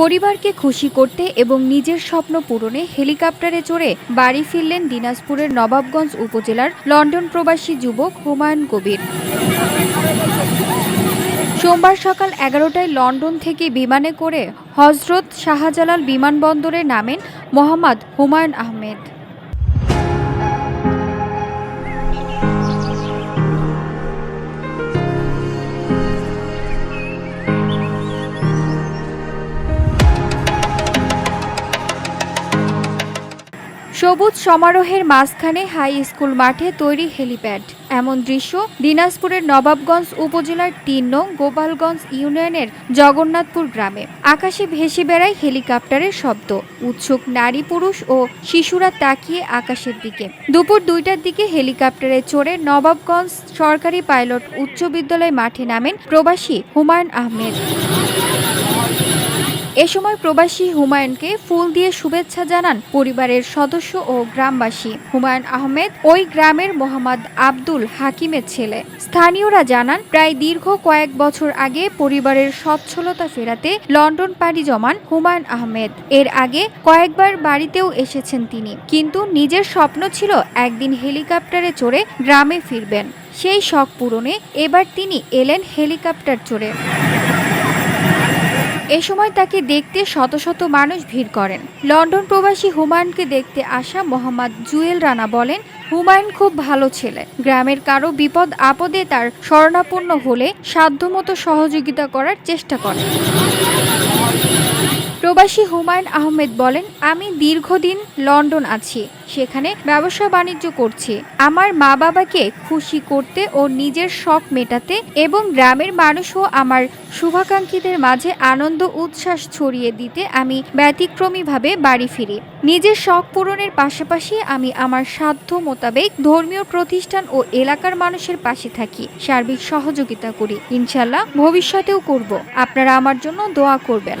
পরিবারকে খুশি করতে এবং নিজের স্বপ্ন পূরণে হেলিকপ্টারে চড়ে বাড়ি ফিরলেন দিনাজপুরের নবাবগঞ্জ উপজেলার লন্ডন প্রবাসী যুবক হুমায়ুন কবির। সোমবার সকাল এগারোটায় লন্ডন থেকে বিমানে করে হজরত শাহজালাল বিমানবন্দরে নামেন মোহাম্মদ হুমায়ুন আহমেদ। সবুজ সমারোহের মাঝখানে হাই স্কুল মাঠে তৈরি হেলিপ্যাড। এমন দৃশ্য দিনাজপুরের নবাবগঞ্জ উপজেলার তিন নং গোপালগঞ্জ ইউনিয়নের জগন্নাথপুর গ্রামে। আকাশে ভেসে বেড়ায় হেলিকপ্টারের শব্দ। উৎসুক নারী পুরুষ ও শিশুরা তাকিয়ে আকাশের দিকে। দুপুর দুইটার দিকে হেলিকপ্টারে চড়ে নবাবগঞ্জ সরকারি পাইলট উচ্চ বিদ্যালয় মাঠে নামেন প্রবাসী হুমায়ুন আহমেদ। এ সময় প্রবাসী হুমায়ুনকে ফুল দিয়ে শুভেচ্ছা জানান পরিবারের সদস্য ও গ্রামবাসী। হুমায়ুন আহমেদ ওই গ্রামের মোহাম্মদ আব্দুল হাকিমের ছেলে। স্থানীয়রা জানান, প্রায় দীর্ঘ কয়েক বছর আগে পরিবারের সচ্ছলতা ফেরাতে লন্ডন পাড়ি জমান হুমায়ুন আহমেদ। এর আগে কয়েকবার বাড়িতেও এসেছেন তিনি, কিন্তু নিজের স্বপ্ন ছিল একদিন হেলিকপ্টারে চড়ে গ্রামে ফিরবেন। সেই শখ পূরণে এবার তিনি এলেন হেলিকপ্টার চড়ে। এ সময় তাকে দেখতে শত শত মানুষ ভিড় করেন। লন্ডন প্রবাসী হুমায়ুনকে দেখতে আসা মোহাম্মদ জুয়েল রানা বলেন, হুমায়ুন খুব ভালো ছেলে। গ্রামের কারও বিপদ আপদে তার শরণাপন্ন হলে সাধ্যমতো সহযোগিতা করার চেষ্টা করেন প্রবাসী হুমায়ুন আহমেদ বলেন, আমি দীর্ঘদিন লন্ডন আছি, সেখানে ব্যবসা বাণিজ্য করছি। আমার মা বাবাকে খুশি করতে ও নিজের শখ মেটাতে এবং গ্রামের মানুষও আমার শুভাকাঙ্ক্ষীদের মাঝে আনন্দ উচ্ছ্বাস ছড়িয়ে দিতে আমি ব্যতিক্রমীভাবে বাড়ি ফিরি। নিজের শখ পূরণের পাশাপাশি আমি আমার সাধ্য মোতাবেক ধর্মীয় প্রতিষ্ঠান ও এলাকার মানুষের পাশে থাকি। সার্বিক সহযোগিতা করি। ইনশাল্লাহ ভবিষ্যতেও করব। আপনারা আমার জন্য দোয়া করবেন।